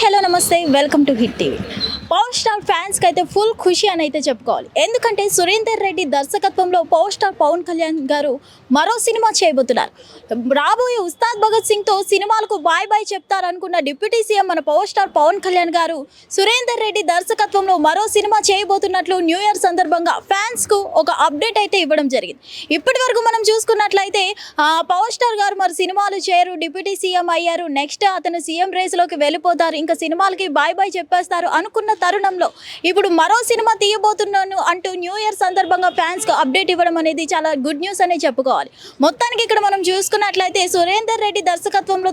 Hello నమస్తే welcome to Hit TV power star ఫ్యాన్స్కి అయితే ఫుల్ ఖుషి అని అయితే చెప్పుకోవాలి. ఎందుకంటే సురేందర్ రెడ్డి దర్శకత్వంలో పవర్ స్టార్ పవన్ కళ్యాణ్ గారు మరో సినిమా చేయబోతున్నారు. రాబోయే ఉస్తాద్ భగత్ సింగ్తో సినిమాలకు బాయ్ బాయ్ చెప్తారనుకున్న డిప్యూటీ సీఎం మన పవర్ స్టార్ పవన్ కళ్యాణ్ గారు సురేందర్ రెడ్డి దర్శకత్వంలో మరో సినిమా చేయబోతున్నట్లు న్యూ ఇయర్ సందర్భంగా ఫ్యాన్స్కు ఒక అప్డేట్ అయితే ఇవ్వడం జరిగింది. ఇప్పటి వరకు మనం చూసుకున్నట్లయితే పవర్ స్టార్ గారు మరి సినిమాలు చేయరు డిప్యూటీ సీఎం అయ్యారు నెక్స్ట్ అతను సీఎం రేస్లోకి వెళ్ళిపోతారు ఇంకా సినిమాలకి బాయ్ బాయ్ చెప్పేస్తారు అనుకున్న తరుణంలో. ఇప్పుడు మరో సినిమా తీయబోతున్నాను అంటూ న్యూ ఇయర్ సందర్భంగా ఫ్యాన్స్కి అప్డేట్ ఇవ్వడం అనేది చాలా గుడ్ న్యూస్ అనే చెప్పుకోవాలి. మొత్తానికి ఇక్కడ మనం చూసుకున్నట్లయితే సురేందర్ రెడ్డి దర్శకత్వంలో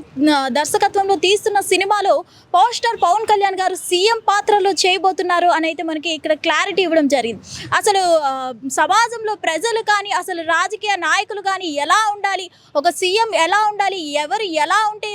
దర్శకత్వంలో తీస్తున్న సినిమాలో పోస్టర్ పవన్ కళ్యాణ్ గారు సీఎం పాత్రలో చేయబోతున్నారు అని అయితే మనకి ఇక్కడ క్లారిటీ ఇవ్వడం జరిగింది. అసలు సమాజంలో ప్రజలు కానీ అసలు రాజకీయ నాయకులు కానీ ఎలా ఉండాలి? ఒక సీఎం ఎలా ఉండాలి? ఎవరు ఎలా ఉంటే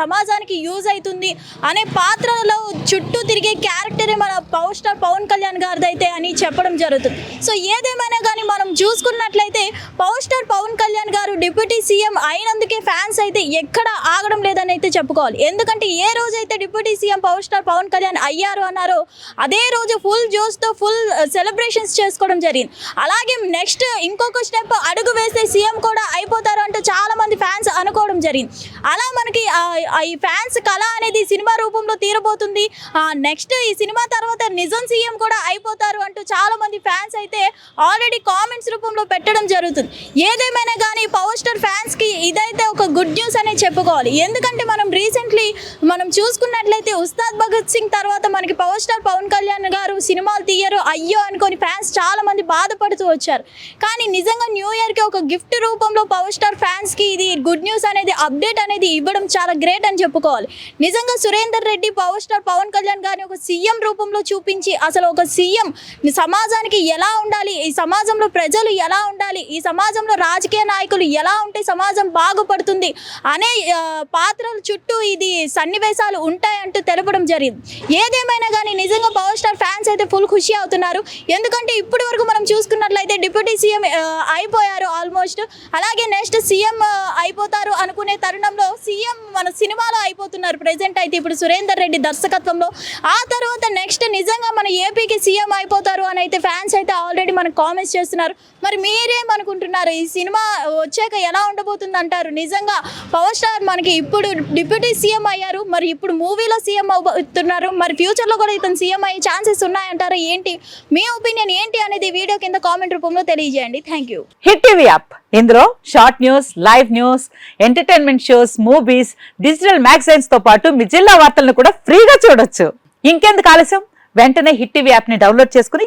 సమాజానికి యూజ్ అవుతుంది? అనే పాత్రలో చుట్టూ తిరిగే క్యారెక్టర్ మన పవర్ స్టార్ పవన్ కళ్యాణ్ గారిదైతే అని చెప్పడం జరుగుతుంది. సో ఏదేమైనా కానీ మన చూసుకున్నట్లయితే పవర్ స్టార్ పవన్ కళ్యాణ్ గారు డిప్యూటీ సీఎం అయినందుకే ఫ్యాన్స్ అయితే ఎక్కడ ఆగడం లేదని అయితే చెప్పుకోవాలి. ఎందుకంటే ఏ రోజైతే deputy CM power star Pawan Kalyan అయ్యారు అన్నారో అదే రోజు ఫుల్ జోస్తో ఫుల్ సెలబ్రేషన్స్ చేసుకోవడం జరిగింది. అలాగే నెక్స్ట్ ఇంకొక స్టెప్ అడుగు వేస్తే సీఎం కూడా అయిపోతారు అంటూ చాలా మంది ఫ్యాన్స్ అనుకోవడం జరిగింది. అలా మనకి ఈ ఫ్యాన్స్ కళ అనేది సినిమా రూపంలో తీరబోతుంది. నెక్స్ట్ ఈ సినిమా తర్వాత నిజం సీఎం కూడా అయిపోతారు అంటూ చాలా మంది ఫ్యాన్స్ అయితే ఆల్రెడీ కామెంట్స్ రూపంలో పెట్టడం జరుగుతుంది. ఏదేమైనా కానీ పవర్ స్టార్ ఫ్యాన్స్కి ఇదైతే ఒక గుడ్ న్యూస్ అనే చెప్పుకోవాలి. ఎందుకంటే మనం రీసెంట్లీ మనం చూసుకున్నట్లయితే ఉస్తాద్ భగత్ సింగ్ తర్వాత మనకి పవర్ స్టార్ పవన్ కళ్యాణ్ గారు సినిమాలు తీయరు. అయ్యో అనుకొని ఫ్యాన్స్ చాలా మంది బాధపడుతూ వచ్చారు. కానీ నిజంగా న్యూ ఇయర్కి ఒక గిఫ్ట్ రూపంలో పవర్ స్టార్ ఫ్యాన్స్కి ఇది గుడ్ న్యూస్ అనేది అప్డేట్ అనేది ఇవ్వడం చాలా గ్రేట్ అని చెప్పుకోవాలి. నిజంగా సురేందర్ రెడ్డి పవర్ స్టార్ పవన్ కళ్యాణ్ గారిని ఒక సీఎం రూపంలో చూపించి అసలు ఒక సీఎం సమాజానికి ఎలా ఉండాలి? ఈ సమాజంలో ప్రజలు ఎలా ఉండాలి? ఈ సమాజంలో రాజకీయ నాయకులు ఎలా ఉంటే సమాజం బాగుపడుతుంది? అనే పాత్రల చుట్టూ ఇది సన్నివేశాలు ఉంటాయంటూ తెలపడం జరిగింది. ఏదేమైనా కానీ నిజంగా పవర్ స్టార్ ఫ్యాన్స్ అయితే ఫుల్ ఖుషి అవుతున్నారు. ఎందుకంటే ఇప్పటి వరకు మనం చూసుకున్నట్లయితే డిప్యూటీ సీఎం అయిపోయారు ఆల్మోస్ట్. అలాగే నెక్స్ట్ సీఎం అయిపోతారు అనుకునే తరుణంలో సీఎం మన సినిమాలో అయిపోతున్నారు ప్రెసెంట్ అయితే ఇప్పుడు సురేందర్ రెడ్డి దర్శకత్వంలో. ఆ తర్వాత నెక్స్ట్ నిజంగా మన ఏపీకి సీఎం అయిపోతారు అని అయితే ఫ్యాన్స్ అయితే ఆల్రెడీ మనకు కామెంట్స్ చేస్తున్నారు. మరి మీరేమనుకుంటున్నారు? ఈ సినిమా వచ్చాక ఎలా ఉండబోతుంది అంటారు నిజంగా పవర్ స్టార్ మనకి ఇప్పుడు డిప్యూటీ సీఎం అయ్యారు మరి ఇప్పుడు మూవీలో సీఎం అవుతున్నారు మరి ఫ్యూచర్లో కూడా ఇతను సీఎం అయ్యే ఛాన్సెస్ ఉన్నాయంటారు? ఏంటి? మీ ఒపీనియన్ ఏంటి అనేది వీడియో కింద కామెంట్ రూపంలో తెలియజేయండి. Thank you. Hit TV app. ఇందులో short news live news entertainment shows movies digital మ్యాగజైన్స్తో పాటు మీ జిల్లా వార్తలను కూడా ఫ్రీగా చూడొచ్చు. ఇంకెందుకు ఆలస్యం? వెంటనే హిట్ టీవీ యాప్ని డౌన్లోడ్ చేసుకుని